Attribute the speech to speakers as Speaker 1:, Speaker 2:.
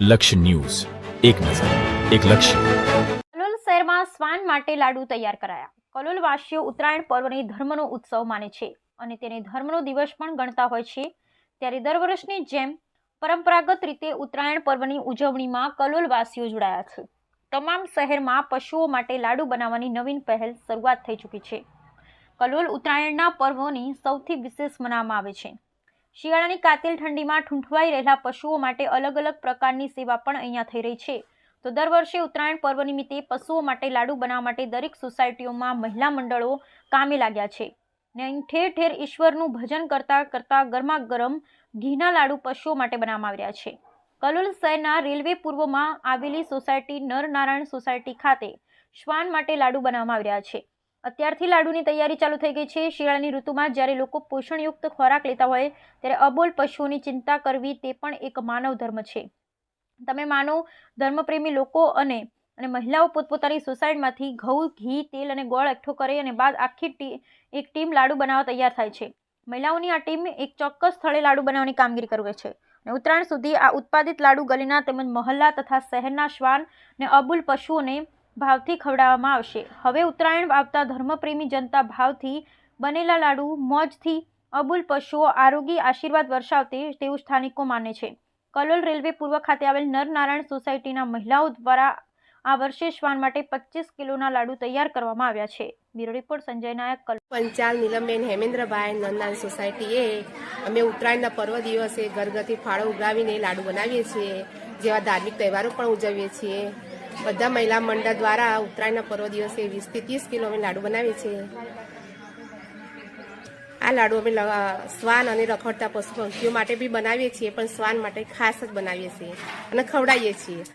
Speaker 1: લક્ષ્ય ન્યૂઝ. એક નજર, એક લક્ષ્ય.
Speaker 2: કલોલ શહેરમાં શ્વાન માટે લાડુ તૈયાર કરાયા. કલોલ વાસીઓ ઉત્તરાયણ પર્વને ધર્મનો ઉત્સવ માને છે અને તેને ધર્મનો દિવસ પણ ગણતા હોય છે. ત્યારે દર વર્ષની જેમ પરંપરાગત રીતે ઉત્તરાયણ પર્વની ઉજવણીમાં કલોલ વાસીઓ જોડાયા છે. તમામ શહેરમાં પશુઓ માટે લાડુ બનાવવાની નવીન પહેલ શરૂઆત થઈ ચૂકી છે. કલોલ ઉત્તરાયણના પર્વોની સૌથી વિશેષ મનાવવામાં આવે છે. શિયાળાની કાતિલ ઠંડીમાં ઠૂંઠવાઈ રહેલા પશુઓ માટે અલગ અલગ પ્રકારની સેવા પણ અહીંયા થઈ રહી છે. તો દર વર્ષે ઉત્તરાયણ પર્વ નિમિત્તે પશુઓ માટે લાડુ બનાવવા માટે દરેક સોસાયટીઓમાં મહિલા મંડળો કામે લાગ્યા છે. ને અહીં ઠેર ઠેર ઈશ્વરનું ભજન કરતા કરતા ગરમા ગરમ ઘીના લાડુ પશુઓ માટે બનાવવામાં આવી રહ્યા છે. કલોલ શહેરના રેલવે પૂર્વમાં આવેલી સોસાયટી નરનારાયણ સોસાયટી ખાતે શ્વાન માટે લાડુ બનાવવામાં આવી રહ્યા છે. અત્યારથી લાડુની તૈયારી ચાલુ થઈ ગઈ છે. શિયાળાની ઋતુમાં જ્યારે લોકો પોષણયુક્ત ખોરાક લેતા હોય, ત્યારે અબોલ પશુઓની ચિંતા કરવી તે પણ એક માનવ ધર્મ છે. તમે માનો, ધર્મપ્રેમી લોકો અને અને મહિલાઓ પોતપોતાની સોસાયટીમાંથી ઘઉં, ઘી, તેલ અને ગોળ એકઠો કરે અને બાદ આખી એક ટીમ લાડુ બનાવવા તૈયાર થાય છે. મહિલાઓની આ ટીમ એક ચોક્કસ સ્થળે લાડુ બનાવવાની કામગીરી કરે છે અને ઉત્તરાયણ સુધી આ ઉત્પાદિત લાડુ ગલીના તેમજ મહલ્લા તથા શહેરના શ્વાન અને અબુલ પશુઓને ભાવથી ખવડાવવામાં આવશે. હવે ઉત્તરાયણ આવતા ધર્મપ્રેમી જનતા ભાવથી બનેલા લાડુ, મોજથી અબુલ પશુઓ આરોગી આશીર્વાદ વર્ષાવતે તેવું સ્થાનિકો માને છે. કલોલ રેલવે પૂર્વ ખાતે આવેલ નરનારાયણ સોસાયટીના મહિલાઓ દ્વારા આ વર્ષે શ્વાન માટે પચીસ કિલોના લાડુ તૈયાર કરવામાં આવ્યા છે. બ્યુરો રિપોર્ટ, સંજય નાયક
Speaker 3: પંચાલ નીલમબેન હેમેન્દ્રભાઈ નંદાન સોસાયટીએ અમે ઉત્તરાયણના પર્વ દિવસે ઘરગથ્થી ફાળો ઉગાવીને લાડુ બનાવીએ છીએ, જેવા ધાર્મિક તહેવારો પણ ઉજવીએ છીએ. બધા મહિલા મંડળ દ્વારા ઉત્તરાયણના પર્વ દિવસે વીસથી ત્રીસ કિલો અમે લાડુ બનાવીએ છીએ. આ લાડુ અમે શ્વાન અને રખડતા પશુ પંખીઓ માટે બી બનાવીએ છીએ, પણ શ્વાન માટે ખાસ જ બનાવીએ છીએ અને ખવડાવીએ છીએ.